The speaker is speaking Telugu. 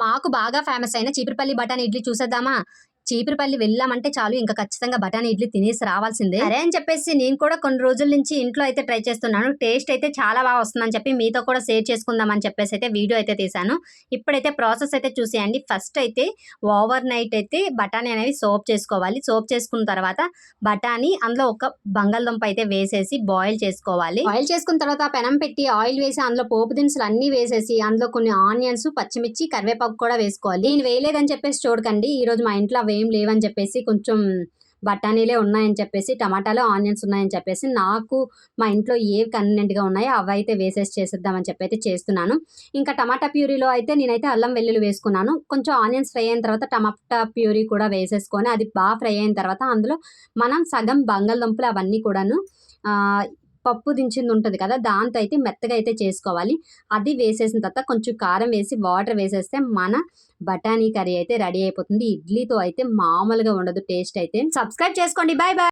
మాకు బాగా ఫేమస్ అయిన చీపురుపల్లి బఠానీ ఇడ్లీ చూసేద్దామా? చీపురుపల్లి వెళ్ళామంటే చాలు ఇంకా ఖచ్చితంగా బఠానీ ఇడ్లీ తినేసి రావాల్సిందే. అరే అని చెప్పేసి నేను కూడా కొన్ని రోజుల నుంచి ఇంట్లో అయితే ట్రై చేస్తున్నాను. టేస్ట్ అయితే చాలా బాగా వస్తుందని చెప్పి మీతో కూడా షేర్ చేసుకుందాం అని చెప్పేసి అయితే వీడియో అయితే తీసాను ఇప్పుడైతే ప్రాసెస్ అయితే చూసేయండి. ఫస్ట్ అయితే ఓవర్ నైట్ అయితే బఠానీ అనేవి సోప్ చేసుకోవాలి. సోప్ చేసుకున్న తర్వాత బఠానీ అందులో ఒక బంగాళదుంప అయితే వేసేసి బాయిల్ చేసుకోవాలి. బాయిల్ చేసుకున్న తర్వాత పెనం పెట్టి ఆయిల్ వేసి అందులో పోపు దినుసులు అన్ని వేసేసి అందులో కొన్ని ఆనియన్స్ పచ్చిమిర్చి కరివేపాకు కూడా వేసుకోవాలి. నేను వేయలేదని చెప్పేసి చూడకండి. ఈ రోజు మా ఇంట్లో ఏం లేవని చెప్పేసి కొంచెం బఠానీలే ఉన్నాయని చెప్పేసి టమాటాలు ఆనియన్స్ ఉన్నాయని చెప్పేసి నాకు మా ఇంట్లో ఏవి కన్వీనెంట్గా ఉన్నాయో అవి అయితే వేసేసి చేసేద్దామని చెప్పి అయితే చేస్తున్నాను. ఇంకా టమాటా ప్యూరీలో అయితే నేనైతే అల్లం వెల్లుల్లి వేసుకున్నాను. కొంచెం ఆనియన్స్ ఫ్రై అయిన తర్వాత టమాటా ప్యూరీ కూడా వేసేసుకొని అది బాగా ఫ్రై అయిన తర్వాత అందులో మనం సగం బంగాళదుంపలు అవన్నీ కూడాను పప్పు దించింది ఉంటుంది కదా దాంతో అయితే మెత్తగా అయితే చేసుకోవాలి. అది వేసేసిన తర్వాత కొంచెం కారం వేసి వాటర్ వేసేస్తే మన బఠానీ కర్రీ అయితే రెడీ అయిపోతుంది. ఇడ్లీతో అయితే మామూలుగా ఉండదు టేస్ట్ అయితే. సబ్స్క్రైబ్ చేసుకోండి. Bye bye